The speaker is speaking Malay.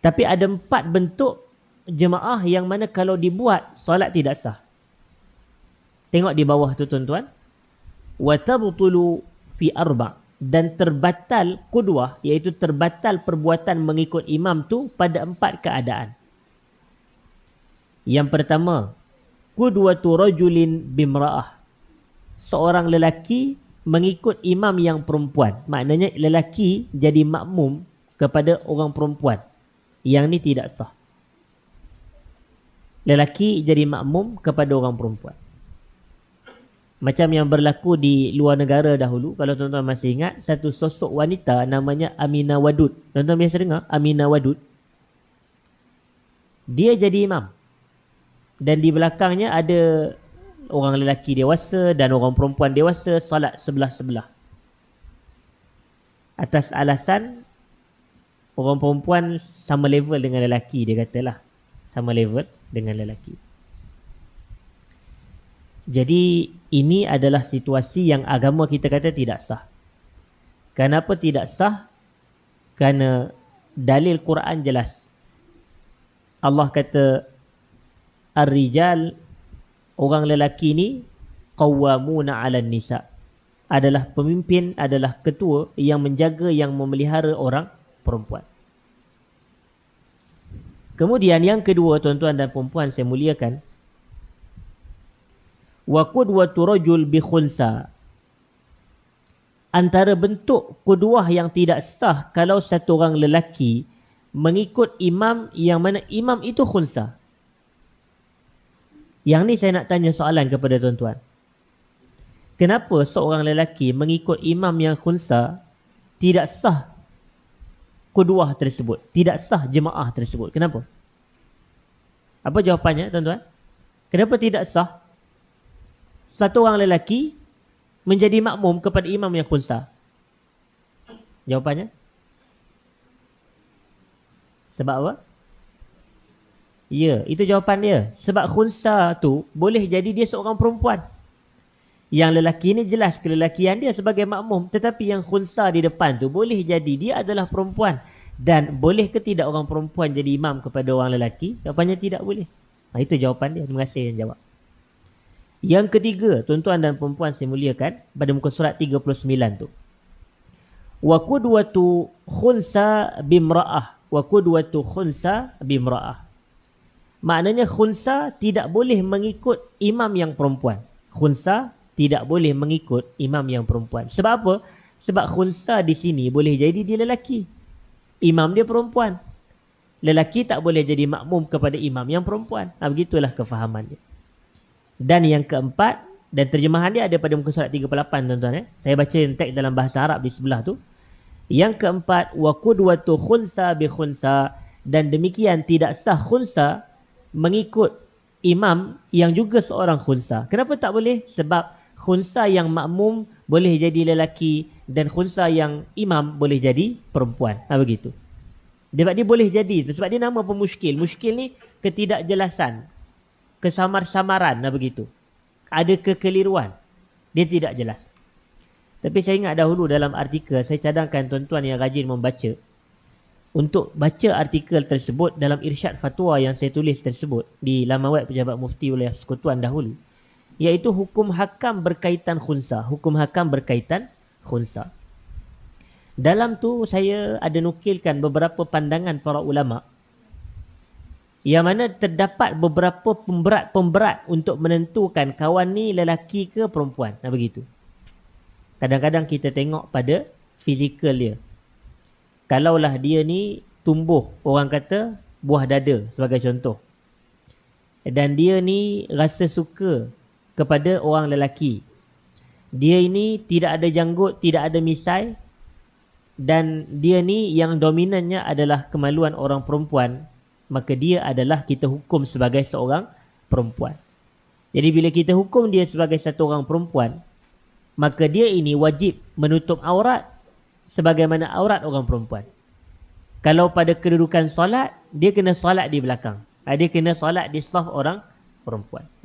Tapi ada empat bentuk jemaah yang mana kalau dibuat solat tidak sah. Tengok di bawah tu tuan-tuan. Wa tabtulu fi arba' dan terbatal kudwah iaitu terbatal perbuatan mengikut imam tu pada empat keadaan. Yang pertama, kudwatu rajulin bimra'ah. Seorang lelaki mengikut imam yang perempuan. Maknanya lelaki jadi makmum kepada orang perempuan. Yang ni tidak sah. Lelaki jadi makmum kepada orang perempuan. Macam yang berlaku di luar negara dahulu. Kalau tuan-tuan masih ingat. Satu sosok wanita namanya Amina Wadud. Tuan-tuan biasa dengar? Amina Wadud. Dia jadi imam. Dan di belakangnya ada orang lelaki dewasa dan orang perempuan dewasa salat sebelah-sebelah. Atas alasan orang perempuan sama level dengan lelaki dia katalah. Sama level dengan lelaki. Jadi ini adalah situasi yang agama kita kata tidak sah. Kenapa tidak sah? Kerana dalil Quran jelas. Allah kata Ar-rijal orang lelaki ni qawwamuna 'alan nisa. Adalah pemimpin, adalah ketua yang menjaga yang memelihara orang perempuan. Kemudian yang kedua tuan-tuan dan puan saya muliakan. Wa qudwatu rajul bi khunsa antara bentuk qudwah yang tidak sah kalau satu orang lelaki mengikut imam yang mana imam itu khunsa yang ni saya nak tanya soalan kepada tuan-tuan. Kenapa seorang lelaki mengikut imam yang khunsa tidak sah qudwah tersebut tidak sah jemaah tersebut kenapa apa jawapannya tuan-tuan kenapa tidak sah satu orang lelaki menjadi makmum kepada imam yang khunsa? Jawapannya? Sebab apa? Ya, itu jawapan dia. Sebab khunsa tu boleh jadi dia seorang perempuan. Yang lelaki ni jelas kelelakian dia sebagai makmum. Tetapi yang khunsa di depan tu boleh jadi dia adalah perempuan. Dan boleh ke tidak orang perempuan jadi imam kepada orang lelaki? Jawapannya tidak boleh. Ha, itu jawapan dia. Terima kasih yang jawab. Yang ketiga, tuan-tuan dan perempuan saya muliakan, pada muka surat 39 tu. Wa qudwatu khunsa bimra'ah. Wa qudwatu khunsa bimra'ah. Maknanya khunsa tidak boleh mengikut imam yang perempuan. Khunsa tidak boleh mengikut imam yang perempuan. Sebab apa? Sebab khunsa di sini boleh jadi dia lelaki. Imam dia perempuan. Lelaki tak boleh jadi makmum kepada imam yang perempuan. Nah, begitulah kefahamannya. Dan yang keempat, dan terjemahan dia ada pada muka surat 38 tuan-tuan. Eh. Saya baca teks dalam bahasa Arab di sebelah tu. Yang keempat, qudwatu khunsa bi khunsa dan demikian tidak sah khunsa mengikut imam yang juga seorang khunsa. Kenapa tak boleh? Sebab khunsa yang makmum boleh jadi lelaki dan khunsa yang imam boleh jadi perempuan. Ha, begitu. Sebab dia boleh jadi. Sebab dia nama pemuskil. Muskil ni ketidakjelasan kesamar-samaran lah begitu. Ada kekeliruan. Dia tidak jelas. Tapi saya ingat dahulu dalam artikel, saya cadangkan tuan-tuan yang rajin membaca. Untuk baca artikel tersebut dalam irsyad fatwa yang saya tulis tersebut di laman web pejabat mufti oleh sekutuan dahulu. Iaitu hukum hakam berkaitan khunsa. Hukum hakam berkaitan khunsa. Dalam tu saya ada nukilkan beberapa pandangan para ulama' yang mana terdapat beberapa pemberat-pemberat untuk menentukan kawan ni lelaki ke perempuan. Nah begitu. Kadang-kadang kita tengok pada fizikal dia. Kalaulah dia ni tumbuh, orang kata buah dada sebagai contoh. Dan dia ni rasa suka kepada orang lelaki. Dia ini tidak ada janggut, tidak ada misai. Dan dia ni yang dominannya adalah kemaluan orang perempuan maka dia adalah kita hukum sebagai seorang perempuan. Jadi bila kita hukum dia sebagai satu orang perempuan, maka dia ini wajib menutup aurat sebagaimana aurat orang perempuan. Kalau pada kedudukan solat, dia kena solat di belakang. Dia kena solat di saf orang perempuan.